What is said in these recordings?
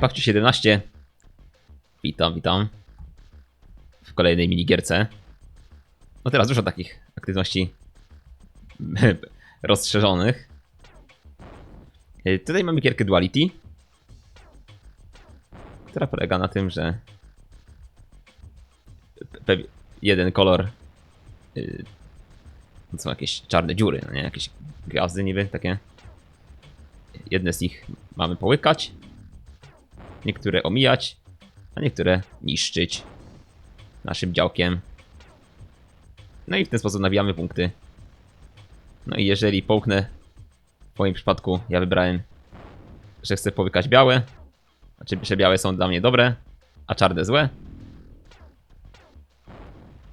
Pakciu 17. Witam, witam. W kolejnej minigierce. No teraz dużo takich aktywności rozszerzonych. E, Tutaj mamy gierkę Duality, która polega na tym, że jeden kolor to są jakieś czarne dziury, no nie? Jakieś gwiazdy niby takie. Jedne z nich mamy połykać, niektóre omijać, a niektóre niszczyć naszym działkiem. No i w ten sposób nabijamy punkty. No i jeżeli połknę, w moim przypadku ja wybrałem, że chcę połykać białe, znaczy, że białe są dla mnie dobre, a czarne złe,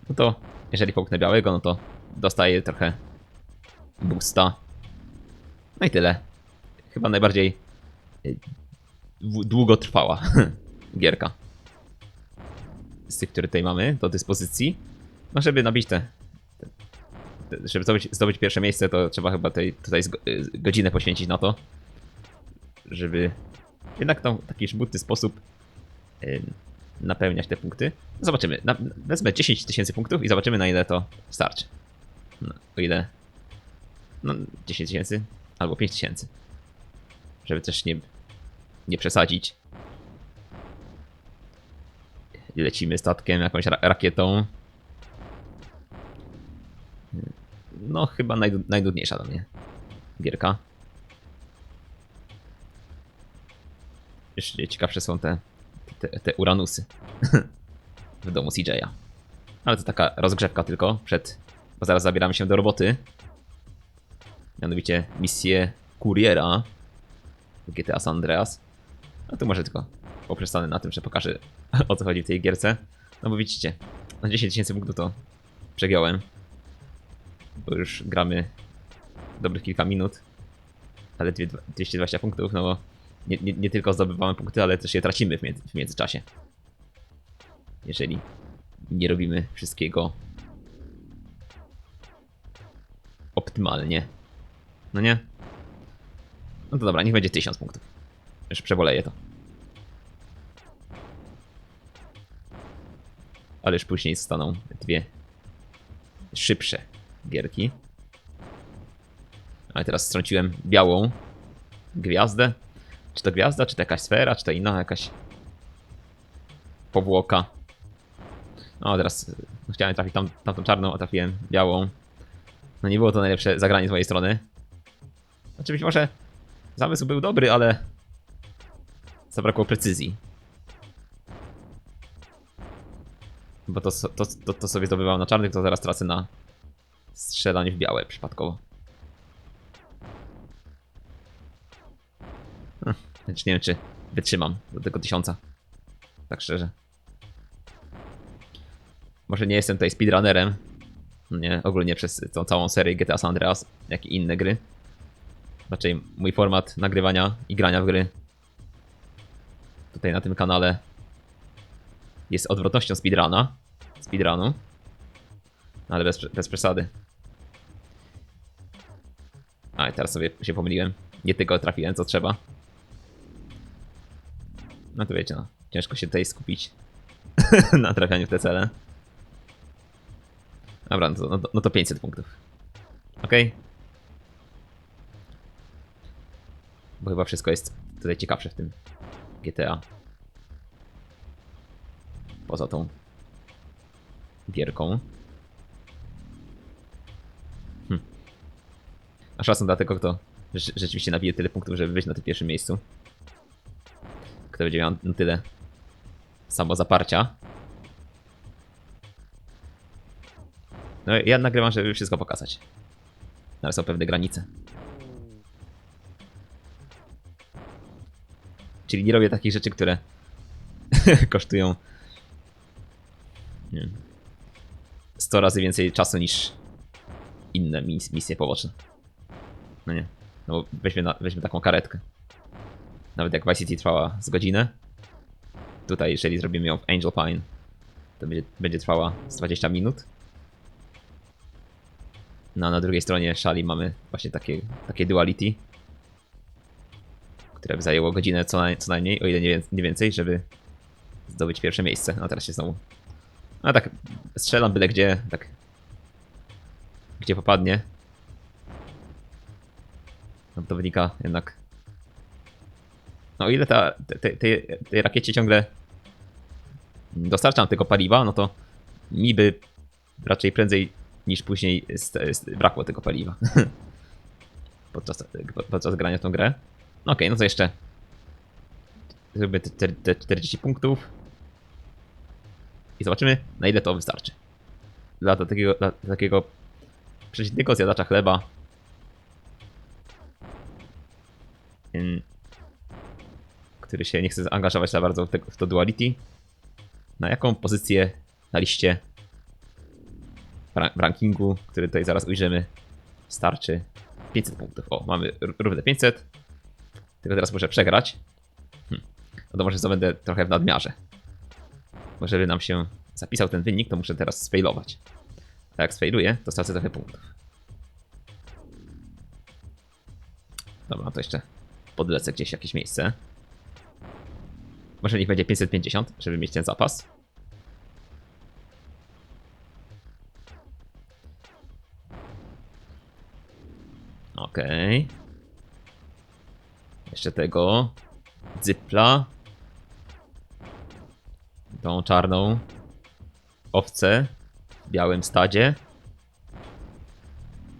no to jeżeli połknę białego, no to dostaję trochę boosta. No i tyle. Chyba najbardziej y, dłu- długotrwała gierka. Z tych, które tutaj mamy do dyspozycji. No żeby nabić te... te żeby zdobyć, zdobyć pierwsze miejsce, to trzeba chyba tej, tutaj y, godzinę poświęcić na to. Żeby jednak w taki żbutny sposób y, napełniać te punkty. Zobaczymy. Na, wezmę 10 tysięcy punktów i zobaczymy na ile to starczy. No, o ile. No, 10 tysięcy albo 5 tysięcy. Żeby też nie, nie przesadzić. Lecimy statkiem, jakąś ra rakietą. No, chyba najdu- najdudniejsza dla mnie gierka. Jeszcze ciekawsze są te, te, te Uranusy w domu CJ'a. Ale to taka rozgrzewka tylko przed, bo zaraz zabieramy się do roboty. Mianowicie misję kuriera w GTA San Andreas. No to może tylko poprzestanę na tym, że pokażę o co chodzi w tej gierce. No bo widzicie, na 10 tysięcy punktów to przegiąłem. Bo już gramy dobrych kilka minut. Ale dwie- 220 punktów, no bo nie, nie, nie tylko zdobywamy punkty, ale też je tracimy w, między, w międzyczasie. Jeżeli nie robimy wszystkiego optymalnie. No nie? No to dobra, niech będzie 1000 punktów. Już przeboleję to. Ale już później zostaną dwie szybsze gierki. Ale teraz strąciłem białą gwiazdę. Czy to gwiazda, czy to jakaś sfera, czy to inna jakaś powłoka. No teraz chciałem trafić tam, tamtą czarną, a trafiłem białą. No nie było to najlepsze zagranie z mojej strony. Być może zamysł był dobry, ale zabrakło precyzji. Bo to, to, to, to sobie zdobywałem na czarnych, to teraz tracę na strzelanie w białe przypadkowo. Hm, nie wiem, czy wytrzymam do tego tysiąca. Tak szczerze. Może nie jestem tutaj speedrunnerem. Nie, ogólnie przez tą całą serię GTA San Andreas, jak i inne gry. Raczej mój format nagrywania i grania w gry tutaj na tym kanale jest odwrotnością speedruna. Speedrunu. Ale bez, bez przesady. A, teraz sobie się pomyliłem. Nie tylko trafiłem, co trzeba. No to wiecie, no. Ciężko się tutaj skupić na trafianiu w te cele. Dobra, no to, no no to 500 punktów. Ok? Bo chyba wszystko jest tutaj ciekawsze w tym GTA. Poza tą gierką. Hm. A szacun dla tego, kto rze- rzeczywiście nabije tyle punktów, żeby być na tym pierwszym miejscu. Kto będzie miał tyle samozaparcia. No ja nagrywam, żeby wszystko pokazać. Ale są pewne granice. Czyli nie robię takich rzeczy, które kosztują nie wiem, 100 razy więcej czasu niż inne mis misje poboczne. No nie. No bo weźmy, na, weźmy taką karetkę. Nawet jak Vice City trwała z godzinę, tutaj jeżeli zrobimy ją w Angel Pine, to będzie, będzie trwała z 20 minut. No a na drugiej stronie szali mamy właśnie takie, takie duality, które by zajęło godzinę co, co najmniej, o ile nie, nie więcej, żeby zdobyć pierwsze miejsce. No teraz się znowu... No tak, strzelam byle gdzie, tak... Gdzie popadnie. No to wynika jednak... No o ile ta, te, te, tej, rakiecie ciągle dostarczam tego paliwa, no to mi by raczej prędzej niż później brakło tego paliwa. podczas, podczas grania tą grę. Okej, no to jeszcze zrobię te, te, te 40 punktów i zobaczymy na ile to wystarczy. Dla takiego, dla takiego przeciętnego zjadacza chleba który się nie chce zaangażować za bardzo w, te, w to duality. Na jaką pozycję na liście w ra- w rankingu, który tutaj zaraz ujrzymy, starczy 500 punktów. O, mamy równe 500. Tylko teraz muszę przegrać. Hm. No to może zdobędę trochę w nadmiarze. Bo żeby nam się zapisał ten wynik, to muszę teraz sfailować. A jak sfailuję, to stracę trochę punktów. Dobra, to jeszcze podlecę gdzieś jakieś miejsce. Może niech będzie 550, żeby mieć ten zapas. Jeszcze tego. Zypla. Tą czarną owcę w białym stadzie.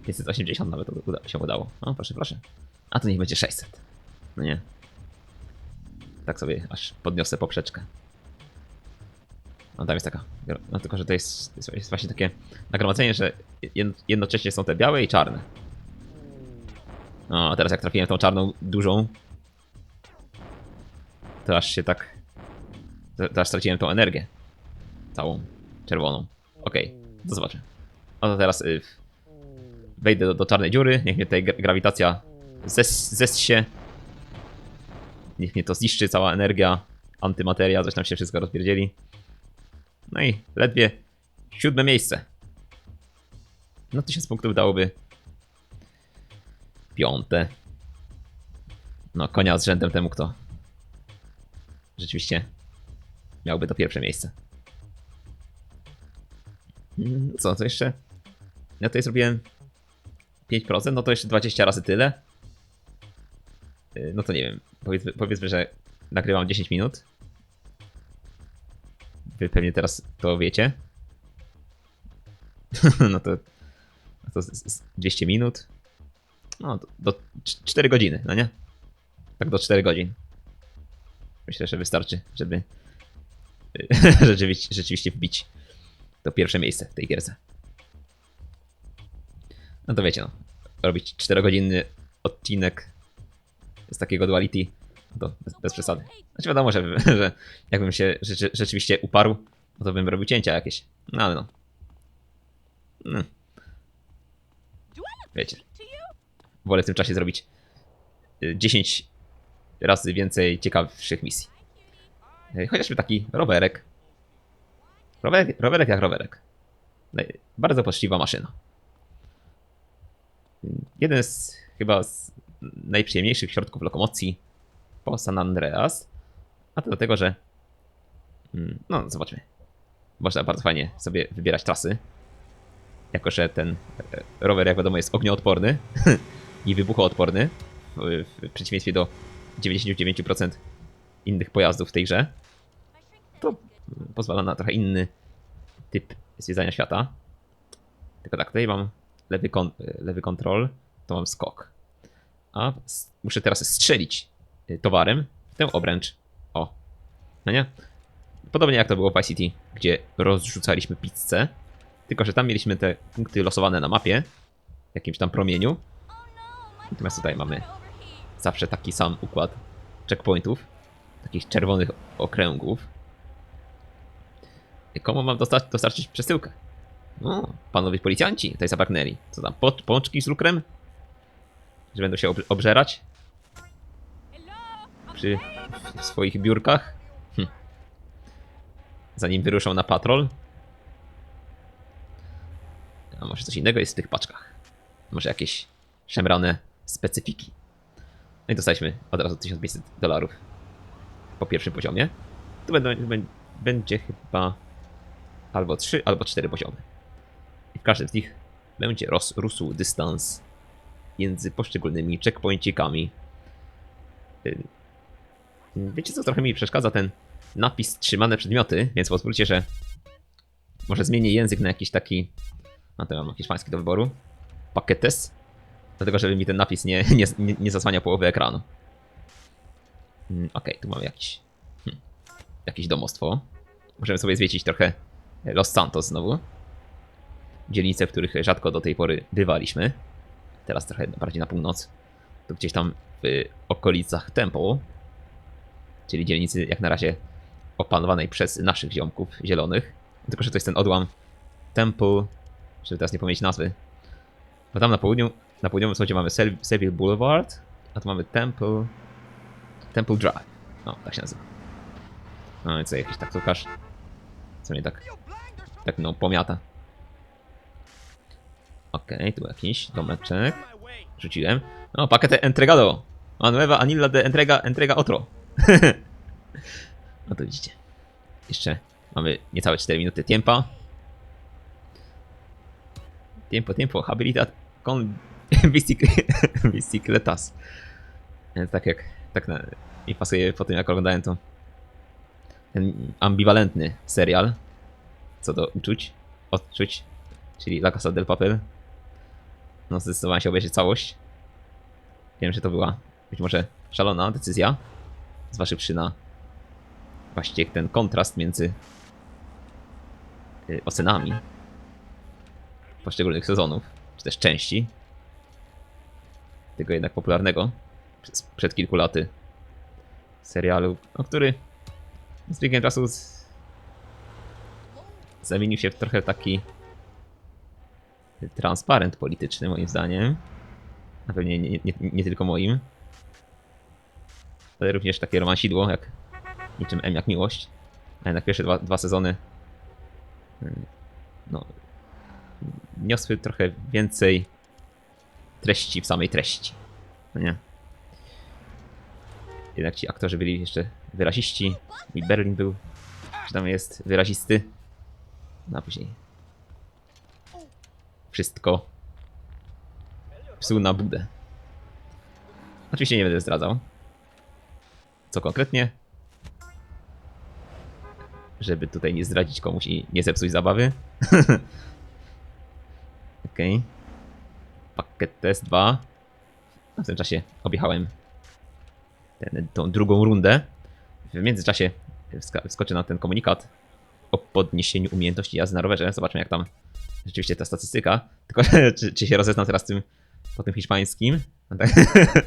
580 nawet uda, się udało. No proszę, proszę. A to niech będzie 600. No nie. Tak sobie aż podniosę poprzeczkę. No tam jest taka. No tylko, że to jest, jest- właśnie takie nagromadzenie, że jed- jednocześnie są te białe i czarne. No, a teraz jak trafiłem tą czarną dużą, to aż się tak. to- aż straciłem tą energię. Całą czerwoną. Okej, to zobaczę. No to teraz y, wejdę do, do czarnej dziury, niech mnie tutaj gra- grawitacja zes, zessie. Niech mnie to zniszczy, cała energia, antymateria, coś tam się wszystko rozpierdzieli. No i ledwie siódme miejsce. No 1000 punktów dałoby piąte. No konia z rzędem temu, kto rzeczywiście miałby to pierwsze miejsce. Mm, Co, to jeszcze? Ja tutaj zrobiłem 5%, no to jeszcze 20 razy tyle. Yy, No to nie wiem, powiedzmy, powiedzmy że nagrywam 10 minut. Wy pewnie teraz to wiecie. no to, to z- z 200 minut. No, do, do 4 godziny, no nie? Tak do 4 godzin. Myślę, że wystarczy, żeby rzeczywiście, rzeczywiście wbić to pierwsze miejsce w tej gierce. No to wiecie, no. Robić 4-godzinny odcinek z takiego duality, to bez, bez przesady. Znaczy wiadomo, że, że jakbym się rzeczy, rzeczywiście uparł, no to bym robił cięcia jakieś. No ale no. no. Wiecie. Wolę w tym czasie zrobić y, 10 razy więcej ciekawszych misji. Y, Chociażby taki rowerek. Rowerek, rowerek jak rowerek. Naj- Bardzo poczciwa maszyna. Jeden z chyba z najprzyjemniejszych środków lokomocji po San Andreas. A to dlatego, że. mm, No, zobaczmy. Można bardzo fajnie sobie wybierać trasy. Jako, że ten e, rower, jak wiadomo, jest ognioodporny i wybuchoodporny. W przeciwieństwie do 99% innych pojazdów w tej grze. To pozwala na trochę inny typ zwiedzania świata. Tylko tak, tutaj mam lewy, kon, lewy kontrol, to mam skok. A muszę teraz strzelić y, towarem w tę obręcz. O. No nie? Podobnie jak to było w Vice City, gdzie rozrzucaliśmy pizzę. Tylko, że tam mieliśmy te punkty losowane na mapie. W jakimś tam promieniu. Natomiast tutaj mamy zawsze taki sam układ checkpointów. Takich czerwonych okręgów. I Komu mam dostar- dostarczyć przesyłkę? No, panowie policjanci tutaj zabagnęli. Co tam, po- pączki z lukrem? Że będą się ob- obżerać? Przy w swoich biurkach? Hm. Zanim wyruszą na patrol? A może coś innego jest w tych paczkach? Może jakieś szemrane specyfiki? No i dostaliśmy od razu 1500 dolarów po pierwszym poziomie. Tu będą, bę- będzie chyba albo 3, albo 4 poziomy. I w każdym z nich będzie ros, rósł dystans między poszczególnymi checkpointikami. Y, Wiecie co, trochę mi przeszkadza ten napis trzymane przedmioty, więc pozwólcie, że może zmienię język na jakiś taki, no to mam hiszpański do wyboru, paquetes, dlatego żeby mi ten napis nie, nie, nie, zasłania połowy ekranu. Mm, Okej, tu mamy jakiś, hmm, jakieś domostwo. Możemy sobie zwiedzić trochę Los Santos znowu. Dzielnice, w których rzadko do tej pory bywaliśmy. Teraz trochę bardziej na północ. To gdzieś tam w okolicach Temple. Czyli dzielnicy jak na razie opanowanej przez naszych ziomków zielonych. Tylko, że to jest ten odłam Temple, żeby teraz nie pomylić nazwy. Bo tam na południu, na południowym wschodzie mamy Seville Boulevard, a tu mamy Temple, Temple Drive. No, tak się nazywa. No i co, jakiś taksówkarz, co mnie tak, tak no, pomiata. Okej, tu jakiś domeczek. Rzuciłem. No, paquete entregado. Manueva anilla de entrega, entrega otro. no to widzicie. Jeszcze mamy niecałe 4 minuty tiempa. Tiempo, tiempo, habilidad con bicicletas. Więc tak jak, tak na, mi pasuje po tym jak oglądałem to ten ambiwalentny serial co do uczuć, odczuć, czyli La Casa del Papel. No zdecydowałem się obejrzeć całość. Wiem, że to była być może szalona decyzja, zważywszy na właściwie ten kontrast między y, ocenami poszczególnych sezonów, czy też części tego jednak popularnego przed kilku laty serialu, no, który z biegiem czasu z... zamienił się w trochę taki transparent polityczny moim zdaniem. Na pewnie nie, nie, nie tylko moim. Ale również takie romansidło, jak niczym M jak miłość. A jednak pierwsze dwa, dwa sezony mm, no, niosły trochę więcej treści w samej treści. No nie? Jednak ci aktorzy byli jeszcze wyraziści. I Berlin był, czy tam jest wyrazisty. No a później wszystko psuł na budę. Oczywiście nie będę zdradzał. Co konkretnie? Żeby tutaj nie zdradzić komuś i nie zepsuć zabawy. Okej. Okay. Pakiet test 2. W tym czasie objechałem ten, tą drugą rundę. W międzyczasie wskoczę na ten komunikat o podniesieniu umiejętności jazdy na rowerze. Zobaczmy jak tam rzeczywiście ta statystyka. Tylko czy, czy się rozeznam teraz tym po tym hiszpańskim. No tak.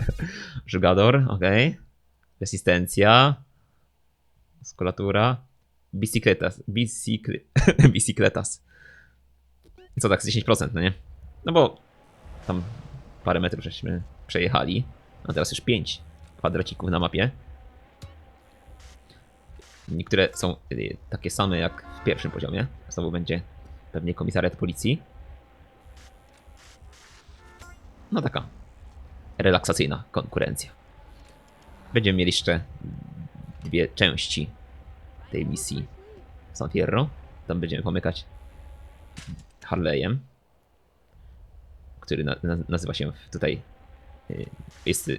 Jugador, okej. Resistencja. Muskulatura. Bicicletas. Bicicl... Co tak, z 10%, no nie? No bo tam parę metrów żeśmy przejechali, a teraz już 5 kwadracików na mapie. Niektóre są y, takie same jak w pierwszym poziomie. Znowu będzie pewnie komisariat policji. No taka relaksacyjna konkurencja. Będziemy mieli jeszcze dwie części tej misji San Fierro. Tam będziemy pomykać Harley'em, który na, na, nazywa się tutaj y, jest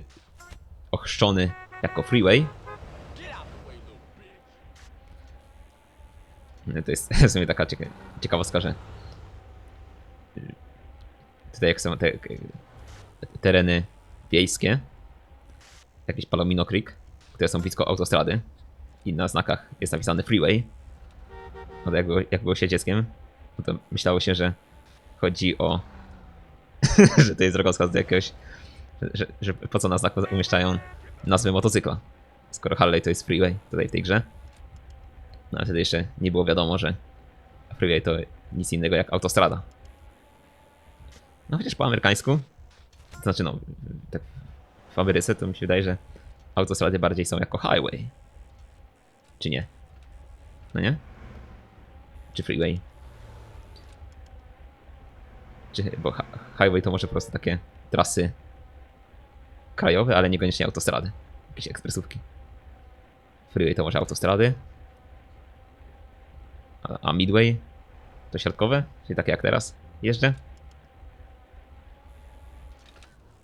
ochrzczony jako Freeway. Y, To jest w sumie taka cieka ciekawostka, że y, tutaj jak są te tereny wiejskie, jakieś Palomino Creek, które są blisko autostrady i na znakach jest napisane Freeway, no to jak było, jak było się dzieckiem, no to myślało się, że chodzi o. że to jest drogowskaz do jakiegoś. Że, że, po co na znaku umieszczają nazwę motocykla? Skoro Harley to jest freeway tutaj w tej grze. No ale wtedy jeszcze nie było wiadomo, że freeway to nic innego jak autostrada. No chociaż po amerykańsku. To znaczy, no, tak w Ameryce to mi się wydaje, że autostrady bardziej są jako highway. Czy nie? No nie? Czy freeway? Czy, bo hi- highway to może po prostu takie trasy krajowe, ale niekoniecznie autostrady. Jakieś ekspresówki. Freeway to może autostrady. A, a Midway to środkowe? Czyli takie jak teraz jeżdżę?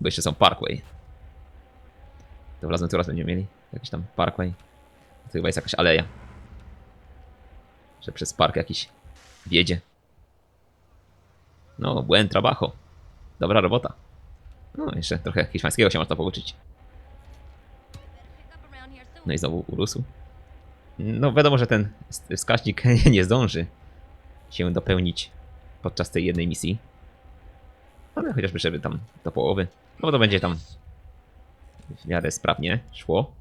Bo jeszcze są Parkway. To razem tu raz będziemy mieli jakiś tam Parkway. To chyba jest jakaś aleja. Że przez park jakiś wiedzie. No, buen trabajo. Dobra robota. No, jeszcze trochę hiszpańskiego się można pouczyć. No i znowu urósł. No wiadomo, że ten wskaźnik nie zdąży się dopełnić podczas tej jednej misji. Ale chociażby, żeby tam do połowy. No bo to będzie tam w miarę sprawnie szło.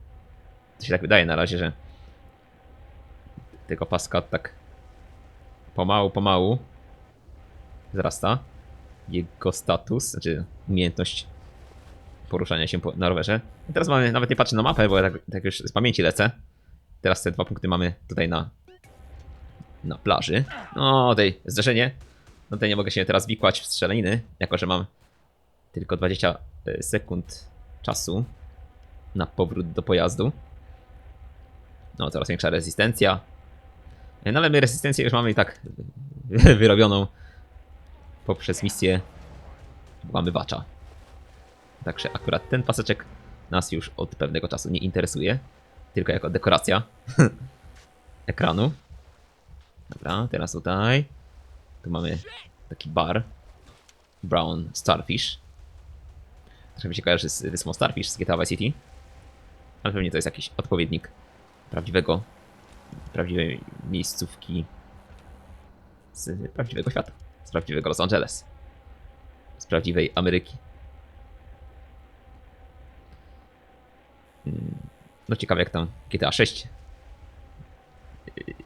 To się tak wydaje na razie, że tego paska tak pomału, pomału wzrasta jego status, znaczy umiejętność poruszania się po, na rowerze. I teraz mamy, nawet nie patrzę na mapę, bo ja tak, tak już z pamięci lecę. Teraz te dwa punkty mamy tutaj na, na plaży. No, tej zderzenie. No tutaj nie mogę się teraz wikłać w strzelaniny, jako że mam tylko 20 sekund czasu na powrót do pojazdu. No, coraz większa rezystencja. No ale my rezystencję już mamy i tak wyrobioną poprzez misję łamywacza. Także akurat ten paseczek nas już od pewnego czasu nie interesuje, tylko jako dekoracja ekranu. Dobra, teraz tutaj. Tu mamy taki bar. Brown Starfish. Trochę mi się kojarzy z wyspą Starfish z GTA Vice City. Ale pewnie to jest jakiś odpowiednik prawdziwego, prawdziwej miejscówki z prawdziwego świata. Z prawdziwego Los Angeles. Z prawdziwej Ameryki. Mm, No ciekawe jak tam GTA 6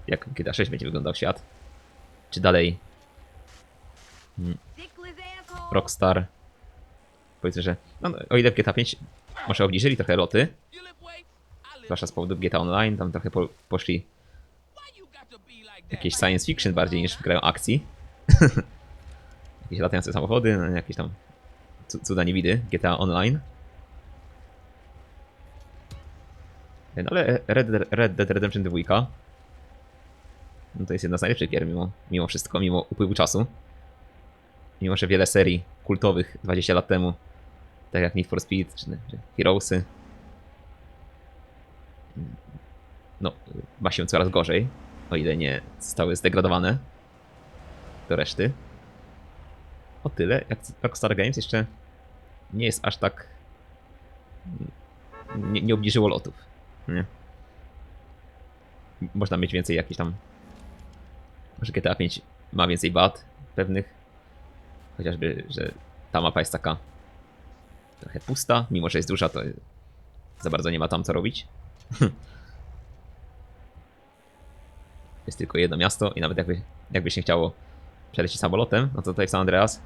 jak GTA 6 będzie wyglądał świat. Czy dalej mm, Rockstar powiedzmy, że no, o ile w GTA 5 może obniżyli trochę loty, zwłaszcza z powodu GTA Online, tam trochę po, poszli jakieś science fiction bardziej niż grają akcji. jakieś latające samochody, no, jakieś tam cu- cuda niewidy GTA Online. No ale Red, Red Dead Redemption 2 no to jest jedna z najlepszych gier mimo, mimo wszystko, mimo upływu czasu. Mimo, że wiele serii kultowych 20 lat temu, tak jak Need for Speed czy, czy Heroesy, no, ma się coraz gorzej, o ile nie zostały zdegradowane do reszty. O tyle, jak Rockstar Games jeszcze nie jest aż tak. Nie, nie obniżyło lotów. Nie? Można mieć więcej jakichś tam. Może GTA 5 ma więcej wad pewnych. Chociażby, że ta mapa jest taka trochę pusta, mimo że jest duża, to za bardzo nie ma tam co robić. jest tylko jedno miasto i nawet jakby, jakby się chciało przelecieć samolotem, no to tutaj w San Andreas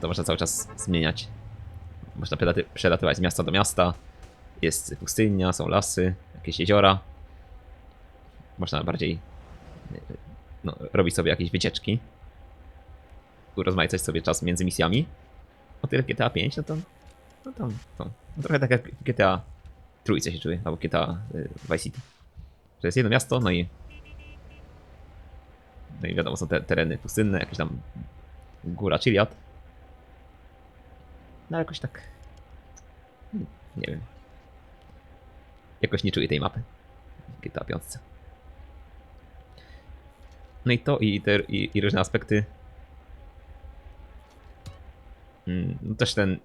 to można cały czas zmieniać. Można przelaty- przelatywać z miasta do miasta. Jest pustynia, są lasy, jakieś jeziora. Można bardziej no, robić sobie jakieś wycieczki. Urozmaicać sobie czas między misjami. O tyle GTA 5, no to, no to, to no trochę tak jak GTA trójce się czuję, albo GTA y, Vice City. Że jest jedno miasto, no i no i wiadomo, są te tereny pustynne, jakieś tam góra Chiliad. No jakoś tak. Nie wiem. Jakoś nie czuję tej mapy. GTA 5. No i to i, te, i, i różne aspekty. Mm, No też ten.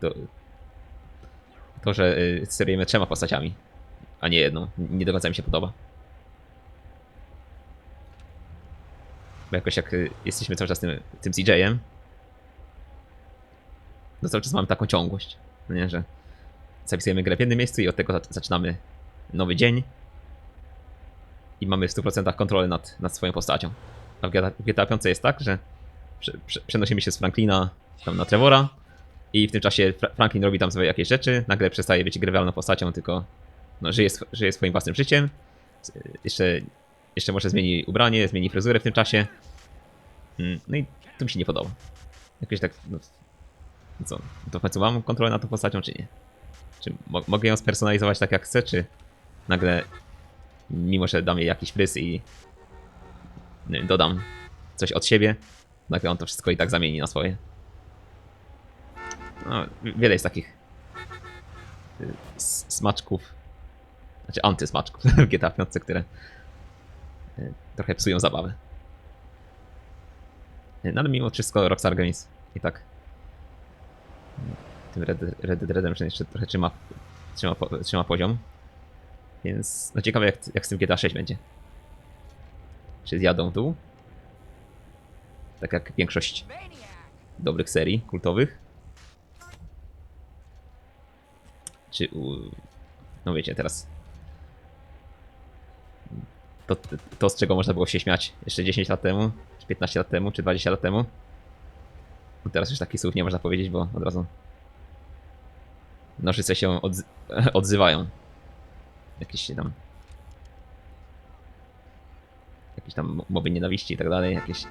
To, to że y, sterujemy trzema postaciami, a nie jedną. Nie do końca mi się podoba. Bo jakoś jak y, jesteśmy cały czas tym, tym CJ-em, to cały czas mamy taką ciągłość. No nie, że zapisujemy grę w jednym miejscu i od tego za- zaczynamy nowy dzień. I mamy w 100% kontrolę nad, nad swoją postacią. A w GTA, w GTA 5 jest tak, że prze, prze, przenosimy się z Franklina tam na Trevora i w tym czasie Fra Franklin robi tam sobie jakieś rzeczy, nagle przestaje być grywalną postacią, tylko no, żyje, żyje swoim własnym życiem. Jeszcze, jeszcze może zmieni ubranie, zmieni fryzurę w tym czasie. Mm, No i to mi się nie podoba. Jakoś tak, no, no co, to w końcu mam kontrolę nad tą postacią, czy nie? Czy mo mogę ją spersonalizować tak jak chcę, czy nagle, mimo że dam jej jakiś frys i wiem, dodam coś od siebie, nagle on to wszystko i tak zamieni na swoje. No, wiele jest takich y, smaczków, znaczy antysmaczków w GTA 5, które trochę psują zabawę. No ale mimo wszystko Rockstar Games i tak tym Red, Red Dead Redemption jeszcze trochę trzyma, trzyma, trzyma poziom. Więc no ciekawe jak, jak z tym GTA 6 będzie. Czy zjadą dół? Tak jak większość dobrych serii kultowych. Czy u... No wiecie, teraz to, to, z czego można było się śmiać jeszcze 10 lat temu, czy 15 lat temu, czy 20 lat temu. No teraz już takich słów nie można powiedzieć, bo od razu nożyce się odzy- odzywają. Jakieś się tam jakieś tam mowy nienawiści i tak dalej, jakieś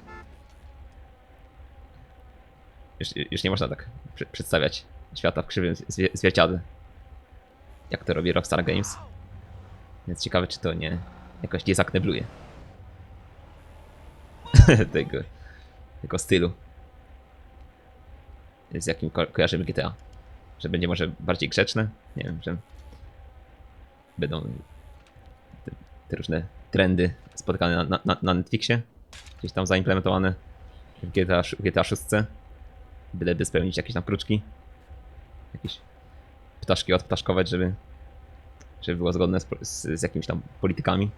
już, już nie można tak przy- przedstawiać świata w krzywym zwie- zwierciadle, jak to robi Rockstar Games. Więc ciekawe, czy to nie jakoś nie zaknebluje tego, tego stylu, z jakim ko- kojarzymy GTA. Że będzie może bardziej grzeczne, nie wiem, że będą te, te różne trendy spotykane na, na, na Netflixie, gdzieś tam zaimplementowane w GTA, sz- GTA 6, byleby spełnić jakieś tam kruczki, jakieś ptaszki odptaszkować, żeby, żeby było zgodne z, z, z jakimiś tam politykami.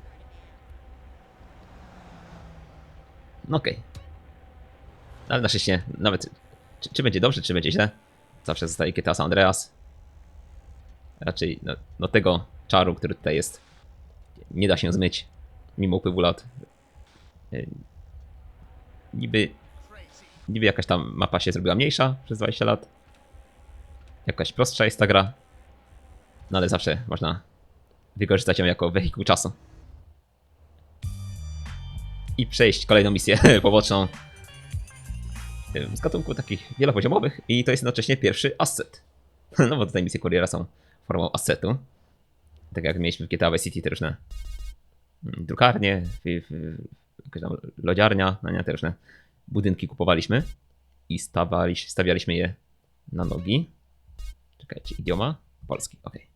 No okej. Ale na szczęście, nawet czy, czy będzie dobrze, czy będzie źle, zawsze zostaje GTA Andreas. Raczej no, no tego czaru, który tutaj jest, nie da się zmyć mimo upływu lat. Yy, Niby, niby jakaś tam mapa się zrobiła mniejsza przez 20 lat. Jakaś prostsza jest ta gra. No ale zawsze można wykorzystać ją jako wehikuł czasu. I przejść kolejną misję poboczną z gatunku takich wielopoziomowych i to jest jednocześnie pierwszy asset. No bo tutaj misje kuriera są formą assetu. Tak jak mieliśmy w GTA Vice City te różne mm, drukarnie, jakaś tam lodziarnia, no nie, te różne budynki kupowaliśmy i stawali, stawialiśmy je na nogi. Czekajcie, idioma? Polski, okej.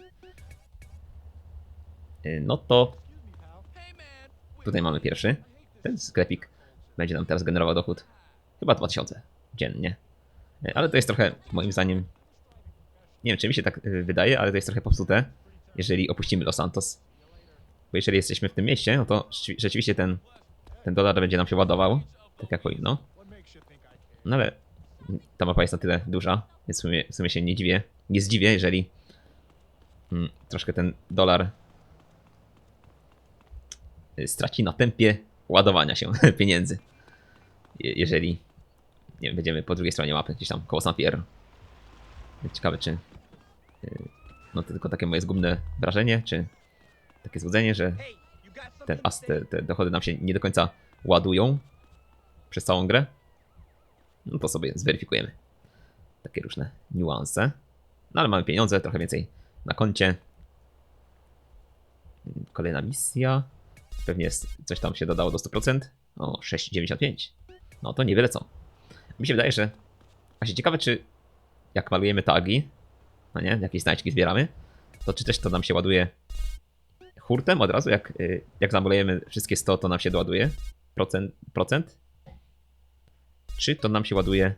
Yy, No to tutaj mamy pierwszy. Ten sklepik będzie nam teraz generował dochód chyba 2000 dziennie. Ale to jest trochę, moim zdaniem, nie wiem czy mi się tak yy, wydaje, ale to jest trochę popsute, jeżeli opuścimy Los Santos. Bo jeżeli jesteśmy w tym mieście, no to rzeczy- rzeczywiście ten, ten dolar będzie nam się ładował, tak jak powinno. No ale ta mapa jest na tyle duża, więc w sumie, w sumie się nie dziwię. Nie zdziwię, jeżeli mm, troszkę ten dolar y, straci na tempie ładowania się pieniędzy. Je, jeżeli nie wiem, będziemy po drugiej stronie mapy, gdzieś tam koło San. Ciekawe, czy y, no to tylko takie moje zgubne wrażenie, czy takie złudzenie, że as, te, te dochody nam się nie do końca ładują przez całą grę. No to sobie zweryfikujemy. Takie różne niuanse. No ale mamy pieniądze, trochę więcej na koncie. Kolejna misja. Pewnie jest- coś tam się dodało do 100%. O, 6,95. No to niewiele co. Mi się wydaje, że... Właśnie ciekawe, czy jak malujemy tagi, no nie, jakieś znajdźki zbieramy, to czy też to nam się ładuje hurtem od razu, jak, y, jak zamalujemy wszystkie 100, to nam się doładuje procent, procent? Czy to nam się ładuje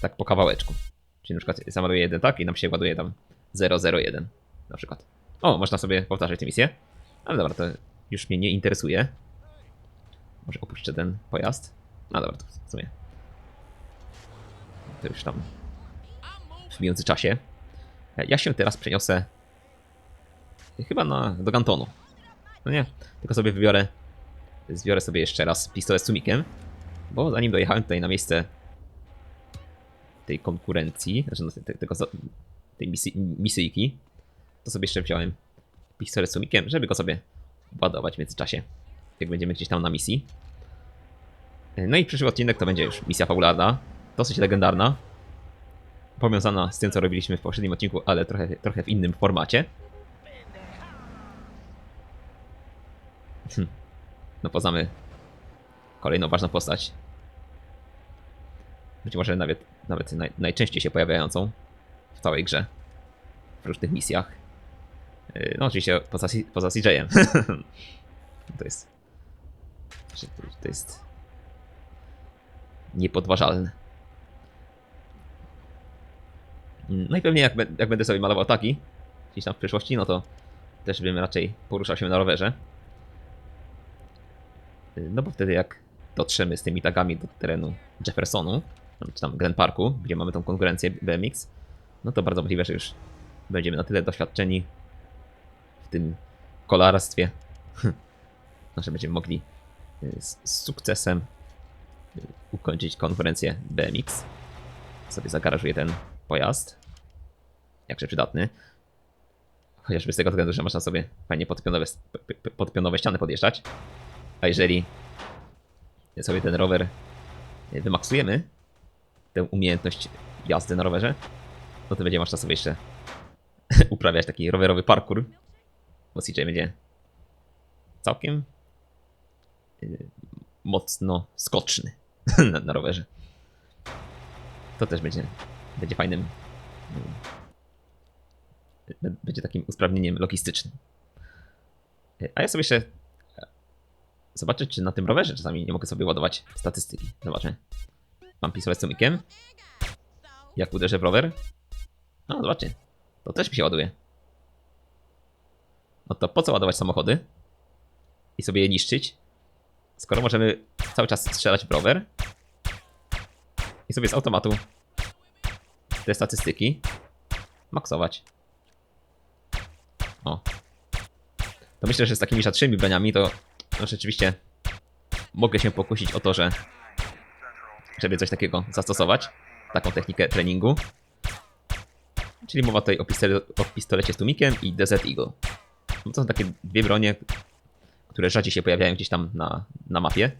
tak po kawałeczku? Czyli na przykład zamaluję jeden tak i nam się ładuje tam 001 na przykład. O, można sobie powtarzać tę misję. Ale dobra, to już mnie nie interesuje. Może opuszczę ten pojazd. No dobra, to w sumie. To już tam w międzyczasie. Ja się teraz przeniosę chyba na, do Gantonu. No nie, tylko sobie wybiorę, zbiorę sobie jeszcze raz pistolet z sumikiem, bo zanim dojechałem tutaj na miejsce tej konkurencji, znaczy no, te- tego, za- tej misji, misyjki, to sobie jeszcze wziąłem pistolet z sumikiem, żeby go sobie ładować w międzyczasie, jak będziemy gdzieś tam na misji. No i przyszły odcinek to będzie już misja fabularna, dosyć legendarna. powiązana z tym, co robiliśmy w poprzednim odcinku, ale trochę, trochę w innym formacie. Hm. No poznamy kolejną ważną postać. Być może nawet, nawet naj, najczęściej się pojawiającą w całej grze. W różnych misjach. Yy, No oczywiście poza, poza CJ-em. to jest... To jest... Niepodważalne. No i pewnie jak, jak będę sobie malował taki gdzieś tam w przyszłości, no to też bym raczej poruszał się na rowerze. Y, No bo wtedy jak dotrzemy z tymi tagami do terenu Jeffersonu, czy tam Glen Parku, gdzie mamy tą konkurencję BMX, no to bardzo możliwe, że już będziemy na tyle doświadczeni tym kolarstwie, że będziemy mogli y, z, z sukcesem y, ukończyć konkurencję BMX. Sobie zagarażuję ten pojazd. Jakże przydatny. Chociażby z tego względu, że można sobie fajnie podpionowe, podpionowe ściany podjeżdżać. A jeżeli sobie ten rower wymaksujemy, tę umiejętność jazdy na rowerze, no to będzie można sobie jeszcze uprawiać taki rowerowy parkour. Bo CJ będzie całkiem y, mocno skoczny na, na rowerze. To też będzie, będzie fajnym. y, Będzie takim usprawnieniem logistycznym. Y, A ja sobie jeszcze zobaczę, czy na tym rowerze czasami nie mogę sobie ładować statystyki. Zobaczę. Mam pistolet z cumikiem. Jak uderzę w rower? No, zobaczcie. To też mi się ładuje. No to po co ładować samochody? I sobie je niszczyć? Skoro możemy cały czas strzelać w rower i sobie z automatu te statystyki maksować. O. To myślę, że z takimi rzadszymi broniami to no rzeczywiście mogę się pokusić o to, że żeby coś takiego zastosować, taką technikę treningu. Czyli mowa tutaj o, pistole, o pistolecie z i Desert Eagle. No to są takie dwie bronie, które rzadziej się pojawiają gdzieś tam na, na mapie.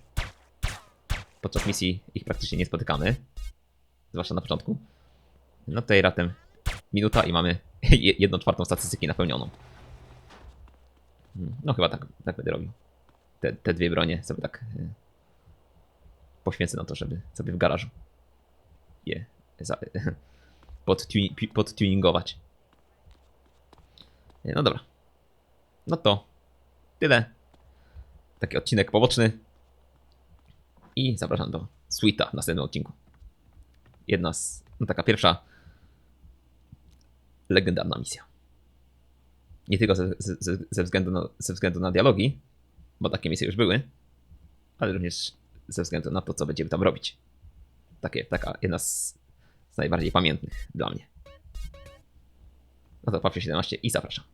Podczas misji ich praktycznie nie spotykamy. Zwłaszcza na początku. No tutaj ratem minuta i mamy je- jedną czwartą statystyki napełnioną. No chyba tak, tak będę robił. Te, te dwie bronie sobie tak y, poświęcę na to, żeby sobie w garażu je podtuningować. No dobra. No to tyle. Taki odcinek poboczny. I zapraszam do Sweeta w następnym odcinku. Jedna z. No taka pierwsza legendarna misja. Nie tylko ze, ze, ze, względu na, ze względu na dialogi, bo takie misje już były, ale również ze względu na to, co będziemy tam robić. Takie, taka jedna z, z najbardziej pamiętnych dla mnie. No to Paweł 17 i zapraszam.